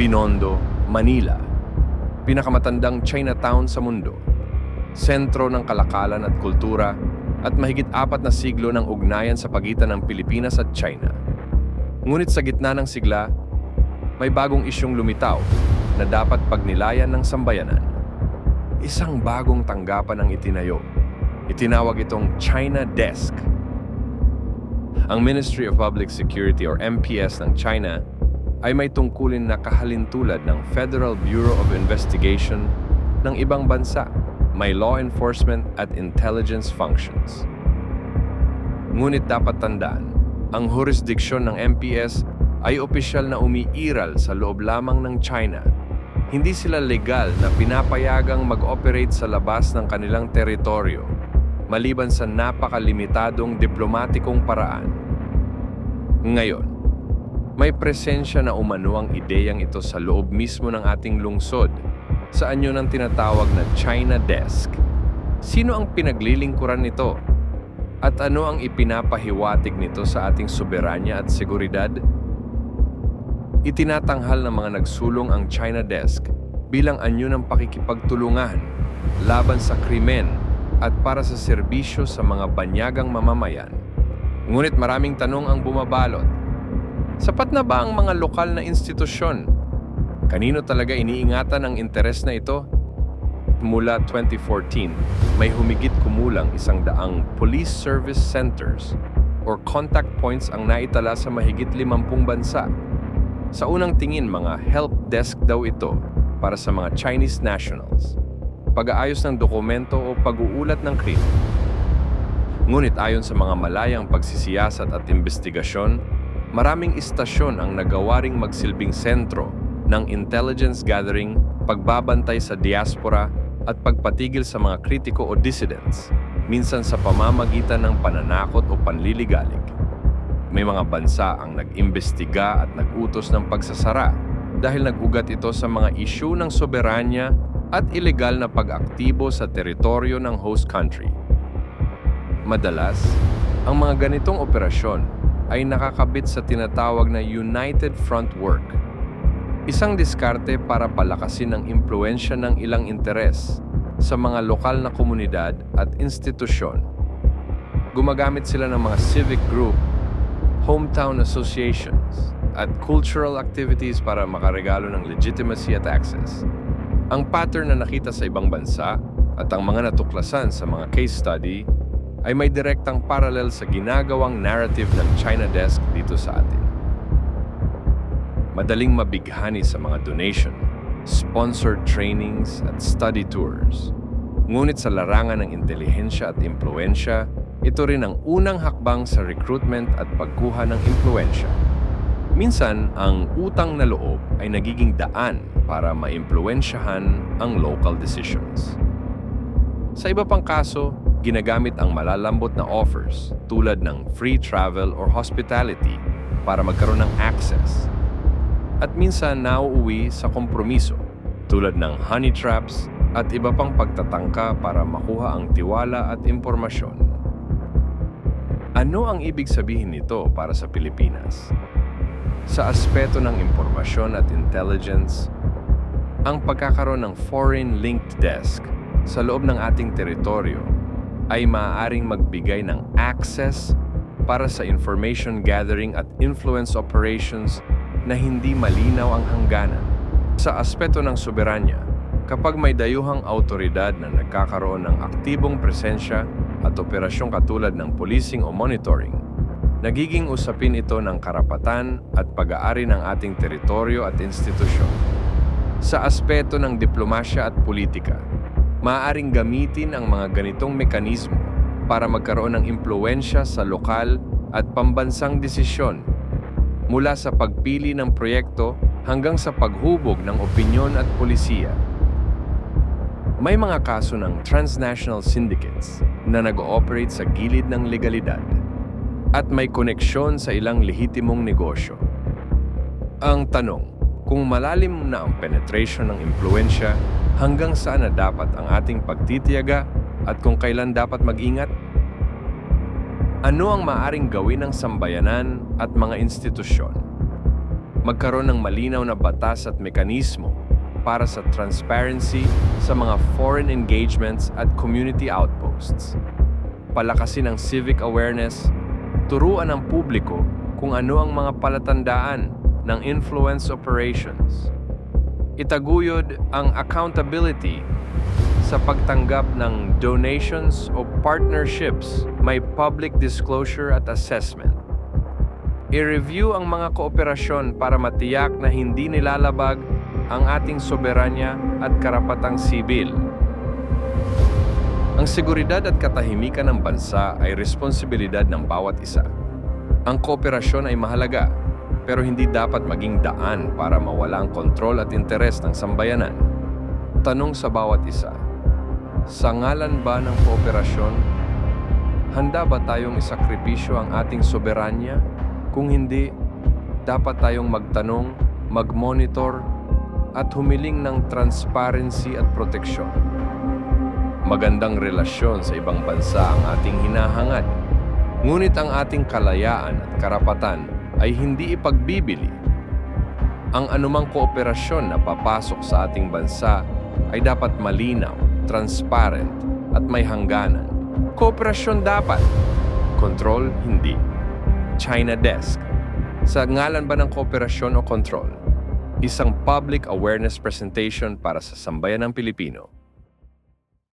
Binondo, Manila. Pinakamatandang Chinatown sa mundo. Sentro ng kalakalan at kultura at mahigit apat na siglo ng ugnayan sa pagitan ng Pilipinas at China. Ngunit sa gitna ng sigla, may bagong isyong lumitaw na dapat pagnilayan ng sambayanan. Isang bagong tanggapan ang itinayo. Itinawag itong China Desk. Ang Ministry of Public Security or MPS ng China ay may tungkulin na kahalintulad ng Federal Bureau of Investigation ng ibang bansa. May law enforcement at intelligence functions. Ngunit dapat tandaan, ang jurisdiksyon ng MPS ay opisyal na umiiral sa loob lamang ng China. Hindi sila legal na pinapayagang mag-operate sa labas ng kanilang teritoryo, maliban sa napakalimitadong diplomatikong paraan. Ngayon, may presensya na umano ang ideyang ito sa loob mismo ng ating lungsod, sa anyo ng tinatawag na China Desk. Sino ang pinaglilingkuran nito? At ano ang ipinapahiwatig nito sa ating soberanya at seguridad? Itinatanghal ng mga nagsulong ang China Desk bilang anyo ng pakikipagtulungan laban sa krimen at para sa serbisyo sa mga banyagang mamamayan. Ngunit maraming tanong ang bumabalot. Sapat na ba ang mga lokal na institusyon? Kanino talaga iniingatan ang interes na ito? Mula 2014, may humigit kumulang isang daang police service centers or contact points ang naitala sa mahigit limampung bansa. Sa unang tingin, mga help desk daw ito para sa mga Chinese nationals. Pag-aayos ng dokumento o pag-uulat ng krimen. Ngunit ayon sa mga malayang pagsisiyasat at investigasyon, maraming istasyon ang nagawaring magsilbing sentro ng intelligence gathering, pagbabantay sa diaspora at pagpatigil sa mga kritiko o dissidents, minsan sa pamamagitan ng pananakot o panliligalig. May mga bansa ang nag-imbestiga at nag-utos ng pagsasara dahil nag-ugat ito sa mga isyu ng soberanya at ilegal na pag-aktibo sa teritoryo ng host country. Madalas, ang mga ganitong operasyon ay nakakabit sa tinatawag na United Front Work. Isang diskarte para palakasin ang impluensya ng ilang interes sa mga lokal na komunidad at institusyon. Gumagamit sila ng mga civic group, hometown associations, at cultural activities para makaregalo ng legitimacy at access. Ang pattern na nakita sa ibang bansa at ang mga natuklasan sa mga case study ay may direktang parallel sa ginagawang narrative ng China Desk dito sa atin. Madaling mabighani sa mga donation, sponsored trainings at study tours. Ngunit sa larangan ng intelihensya at impluensya, ito rin ang unang hakbang sa recruitment at pagkuha ng impluensya. Minsan, ang utang na loob ay nagiging daan para maimpluensyahan ang local decisions. Sa iba pang kaso, ginagamit ang malalambot na offers tulad ng free travel or hospitality para magkaroon ng access. At minsan nauuwi sa kompromiso tulad ng honey traps at iba pang pagtatangka para makuha ang tiwala at impormasyon. Ano ang ibig sabihin nito para sa Pilipinas? Sa aspeto ng impormasyon at intelligence, ang pagkakaroon ng foreign linked desk sa loob ng ating teritoryo ay maaaring magbigay ng access para sa information gathering at influence operations na hindi malinaw ang hangganan. Sa aspeto ng soberanya, kapag may dayuhang autoridad na nagkakaroon ng aktibong presensya at operasyon katulad ng policing o monitoring, nagiging usapin ito ng karapatan at pag-aari ng ating teritoryo at institusyon. Sa aspeto ng diplomasya at politika, maaaring gamitin ang mga ganitong mekanismo para magkaroon ng impluensya sa lokal at pambansang desisyon mula sa pagpili ng proyekto hanggang sa paghubog ng opinyon at polisiya. May mga kaso ng transnational syndicates na nag-ooperate sa gilid ng legalidad at may koneksyon sa ilang lehitimong negosyo. Ang tanong, kung malalim na ang penetration ng impluensya, hanggang saan na dapat ang ating pagtitiyaga at kung kailan dapat mag-ingat? Ano ang maaring gawin ng sambayanan at mga institusyon? magkaroon ng malinaw na batas at mekanismo para sa transparency sa mga foreign engagements at community outposts. Palakasin ang civic awareness, turuan ang publiko kung ano ang mga palatandaan ng influence operations. Itaguyod ang accountability sa pagtanggap ng donations o partnerships may public disclosure at assessment. I-review ang mga kooperasyon para matiyak na hindi nilalabag ang ating soberanya at karapatang sibil. Ang seguridad at katahimikan ng bansa ay responsibilidad ng bawat isa. Ang kooperasyon ay mahalaga, pero hindi dapat maging daan para mawala ang kontrol at interes ng sambayanan. Tanong sa bawat isa, sa ngalan ba ng kooperasyon, handa ba tayong isakripisyo ang ating soberanya? Kung hindi, dapat tayong magtanong, mag-monitor, at humiling ng transparency at proteksyon. Magandang relasyon sa ibang bansa ang ating hinahangad. Ngunit ang ating kalayaan at karapatan ay hindi ipagbibili. Ang anumang kooperasyon na papasok sa ating bansa ay dapat malinaw, transparent, at may hangganan. Kooperasyon dapat, kontrol hindi. China Desk. Sa ngalan ba ng kooperasyon o kontrol? Isang public awareness presentation para sa sambayan ng Pilipino.